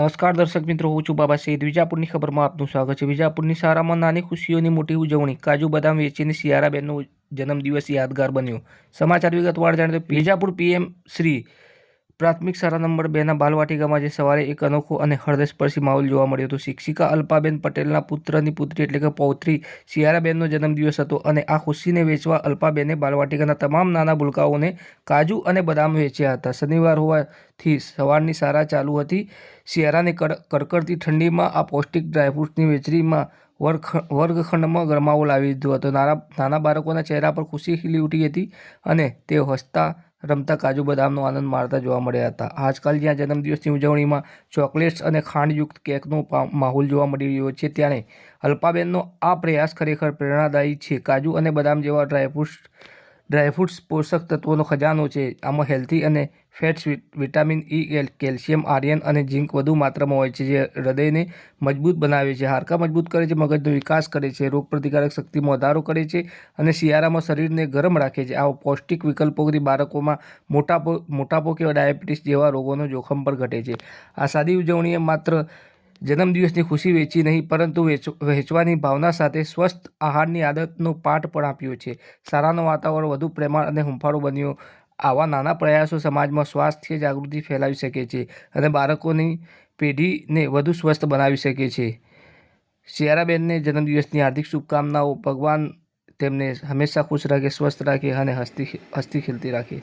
નમસ્કાર દર્શક મિત્રો, હું છું બાબા સહિત. વિજાપુરની ખબરમાં આપનું સ્વાગત છે. વિજાપુરની સારામાં નાની ખુશીઓની મોટી ઉજવણી, કાજુ, બદામ વેચીને સિયારાબેનનો જન્મદિવસ યાદગાર બન્યો. સમાચાર વિગતવાર જાણે તો વિજાપુર પીએમ શ્રી પ્રાથમિક શાળા નંબર બેના બાલવાટિકામાં જે સવારે એક અનોખો અને હૃદયસ્પર્શી માહોલ જોવા મળ્યો હતો. શિક્ષિકા અલ્પાબેન પટેલના પુત્રની પુત્રી એટલે કે પૌત્રી સિયારાબેનનો જન્મદિવસ હતો અને આ ખુશીને વેચવા અલ્પાબેને બાલવાટિકાના તમામ નાના ભૂલકાઓને કાજુ અને બદામ વેચ્યા હતા. શનિવાર હોવાથી સવારની શાળા ચાલુ હતી. શિયાળાની કડ, કડકડતી ઠંડીમાં આ પૌષ્ટિક ડ્રાયફ્રૂટ્સની વેચણીમાં વર્ગ વર્ગખંડમાં ગરમાવો લાવી દીધો હતો. નાના નાના બાળકોના ચહેરા પર ખુશી ખીલી ઉઠી હતી અને તેઓ હસતા રમતા કાજુ બદામનો આનંદ માણતા જોવા મળ્યા હતા. આજકાલ જ્યાં જન્મદિવસની ઉજવણીમાં ચોકલેટ્સ અને ખાંડયુક્ત કેકનો માહોલ જોવા મળી રહ્યો છે, ત્યારે અલ્પાબેનનો આ પ્રયાસ ખરેખર પ્રેરણાદાયી છે. કાજુ અને બદામ જેવા ડ્રાયફ્રૂટ્સ ડ્રાયફ્રૂટ્સ પોષક તત્વોનો ખજાનો છે. આમાં હેલ્થી અને fats vitamin E cal- calcium iron અને ઝીંક વધુ માત્રામાં હોય છે, જે હૃદયને મજબૂત બનાવે છે. હાડકાં મજબૂત કરે છે, મગજનો વિકાસ કરે છે, રોગપ્રતિકારક શક્તિમાં વધારો કરે છે અને શિયાળામાં શરીરને ગરમ રાખે છે. આવા પૌષ્ટિક વિકલ્પોથી બાળકોમાં મોટાપો મોટાપો કે ડાયાબિટીસ જેવા રોગોનો જોખમ પણ ઘટે છે. આ સાદી ઉજવણીએ માત્ર જન્મદિવસની ખુશી વેચી નહીં, પરંતુ વહેંચવાની ભાવના સાથે સ્વસ્થ આહારની આદતનો પાઠ પણ આપ્યો છે. શાળાનું વાતાવરણ, વધુ પ્રેમાળ અને હુંફાળું બન્યું. આવા નાના પ્રયાસો સમાજમાં સ્વાસ્થ્ય જાગૃતિ ફેલાવી શકે છે અને બાળકોની પેઢીને વધુ સ્વસ્થ બનાવી શકે છે. સિયારાબેનને જન્મદિવસની હાર્દિક શુભકામનાઓ. ભગવાન તેમને હંમેશા ખુશ રાખે, સ્વસ્થ રાખે અને હસ્તી હસ્તી ખીલતી રાખે.